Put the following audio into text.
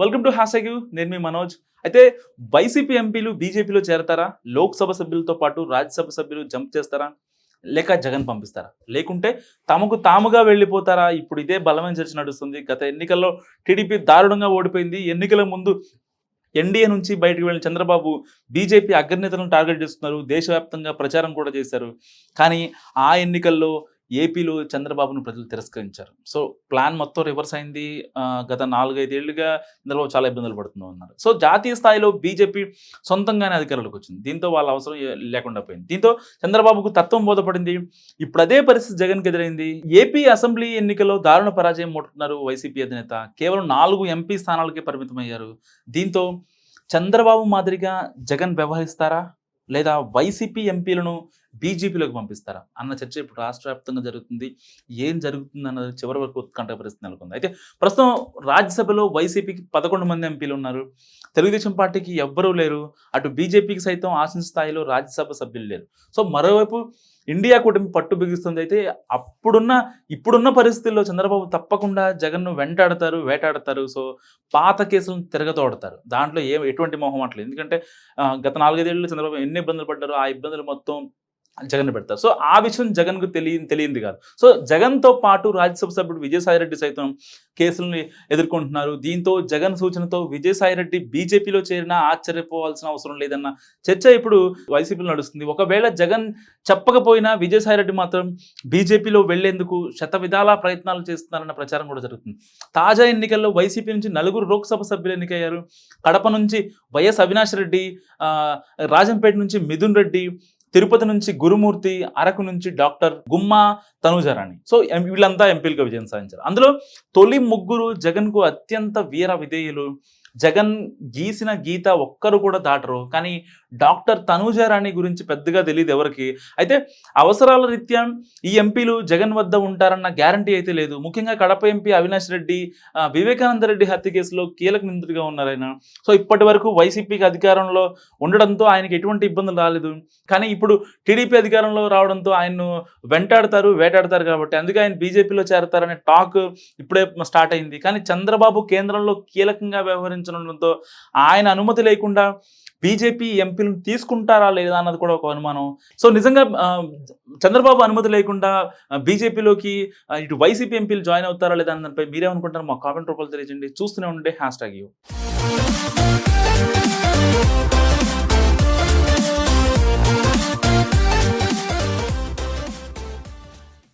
Welcome to hash నేను మీ మనోజ్. అయితే YCP ఎంపీలు బీజేపీలో చేరతారా? లోక్సభ సభ్యులతో పాటు రాజ్యసభ సభ్యులు జంప్ చేస్తారా? లేక జగన్ పంపిస్తారా? లేకుంటే తమకు తాముగా వెళ్ళిపోతారా? ఇప్పుడు ఇదే బలమైన చర్చ నడుస్తుంది. గత ఎన్నికల్లో టీడీపీ దారుణంగా ఓడిపోయింది. ఎన్నికల ముందు ఎన్డీఏ నుంచి బయటకు వెళ్ళిన చంద్రబాబు బీజేపీ అగ్రనేతలను టార్గెట్ చేస్తున్నారు. దేశవ్యాప్తంగా ప్రచారం కూడా చేశారు. కానీ ఆ ఎన్నికల్లో ఏపీలో చంద్రబాబును ప్రజలు తిరస్కరించారు. సో ప్లాన్ మొత్తం రివర్స్ అయింది. గత నాలుగైదేళ్ళుగా చంద్రబాబు చాలా ఇబ్బందులు పడుతుందో అన్నారు సో జాతీయ స్థాయిలో బీజేపీ సొంతంగానే అధికారులకు వచ్చింది. దీంతో వాళ్ళ అవసరం లేకుండా పోయింది. దీంతో చంద్రబాబుకు తత్వం బోధపడింది. ఇప్పుడు అదే పరిస్థితి జగన్కి ఎదురైంది. ఏపీ అసెంబ్లీ ఎన్నికల్లో దారుణ పరాజయం ముట్టుకున్నారు వైసీపీ అధినేత. కేవలం నాలుగు ఎంపీ స్థానాలకే పరిమితమయ్యారు. దీంతో చంద్రబాబు మాదిరిగా జగన్ వ్యవహరిస్తారా? లేదా వైసీపీ ఎంపీలను బీజేపీలోకి పంపిస్తారా? అన్న చర్చ ఇప్పుడు రాష్ట్ర వ్యాప్తంగా జరుగుతుంది. ఏం జరుగుతుంది అన్నది చివరి వరకు ఉత్కంఠ పరిస్థితి నెలకొంది. అయితే ప్రస్తుతం రాజ్యసభలో వైసీపీకి పదకొండు మంది ఎంపీలు ఉన్నారు. తెలుగుదేశం పార్టీకి ఎవ్వరూ లేరు. అటు బీజేపీకి సైతం ఆశించిన స్థాయిలో రాజ్యసభ సభ్యులు లేరు. సో మరోవైపు ఇండియా కూటమి పట్టు బిగిస్తుంది. అయితే అప్పుడున్న ఇప్పుడున్న పరిస్థితుల్లో చంద్రబాబు తప్పకుండా జగన్ను వెంటాడతారు వేటాడతారు. సో పాత కేసులను తిరగతోడతారు దాంట్లో ఏ ఎటువంటి మొహం అట్లేదు. ఎందుకంటే ఆ, గత నాలుగైదేళ్ళు చంద్రబాబు ఎన్ని ఇబ్బందులు పడ్డారు ఆ ఇబ్బందులు మొత్తం జగన్ పెడతారు. సో ఆ విషయం జగన్కు తెలియ తెలియంది కాదు. సో జగన్తో పాటు రాజ్యసభ సభ్యుడు విజయసాయిరెడ్డి సైతం కేసుల్ని ఎదుర్కొంటున్నారు. దీంతో జగన్ సూచనతో విజయసాయిరెడ్డి బీజేపీలో చేరినా ఆశ్చర్యపోవాల్సిన అవసరం లేదన్న చర్చ ఇప్పుడు వైసీపీలో నడుస్తుంది. ఒకవేళ జగన్ చెప్పకపోయినా విజయసాయిరెడ్డి మాత్రం బీజేపీలో వెళ్ళేందుకు శత విధాల ప్రయత్నాలు చేస్తున్నారన్న ప్రచారం కూడా జరుగుతుంది. తాజా ఎన్నికల్లో వైసీపీ నుంచి నలుగురు లోక్సభ సభ్యులు ఎన్నికయ్యారు. కడప నుంచి వైఎస్ అవినాష్ రెడ్డి రాజంపేట నుంచి మిథున్ రెడ్డి తిరుపతి నుంచి గురుమూర్తి అరకు నుంచి డాక్టర్ గుమ్మా తనుజరాణి. సో వీళ్ళంతా ఎంపీలుగా విజయం సాధించారు. అందులో తొలి ముగ్గురు జగన్కు అత్యంత వీర విధేయులు జగన్ గీసిన గీత ఒక్కరు కూడా దాటరు. కానీ డాక్టర్ తనూజారాణి గురించి పెద్దగా తెలియదు ఎవరికి. అయితే అవసరాల రీత్యా ఈ ఎంపీలు జగన్ వద్ద ఉంటారన్న గ్యారంటీ అయితే లేదు. ముఖ్యంగా కడప ఎంపీ అవినాష్ రెడ్డి వివేకానంద రెడ్డి హత్య కేసులో కీలక నిందితుడిగా ఉన్నారు ఆయన. సో ఇప్పటి వరకు వైసీపీకి అధికారంలో ఉండడంతో ఆయనకి ఎటువంటి ఇబ్బందులు రాలేదు. కానీ ఇప్పుడు టీడీపీ అధికారంలో రావడంతో ఆయన్ను వెంటాడతారు వేటాడతారు కాబట్టి అందుకే ఆయన బీజేపీలో చేరతారనే టాక్ ఇప్పుడే స్టార్ట్ అయింది. కానీ చంద్రబాబు కేంద్రంలో కీలకంగా వ్యవహరించడంతో ఆయన అనుమతి లేకుండా బీజేపీ ఎంపీలను తీసుకుంటారా లేదా అన్నది కూడా ఒక అనుమానం. సో నిజంగా చంద్రబాబు అనుమతి లేకుండా బీజేపీలోకి ఇటు వైసీపీ ఎంపీలు జాయిన్ అవుతారా లేదా అన్న దానిపై మీరేమనుకుంటారు మా కామెంట్ రూపాయలు తెలియజేయండి. చూస్తూనే ఉండే హ్యాష్ ట్యాగ్ యూ.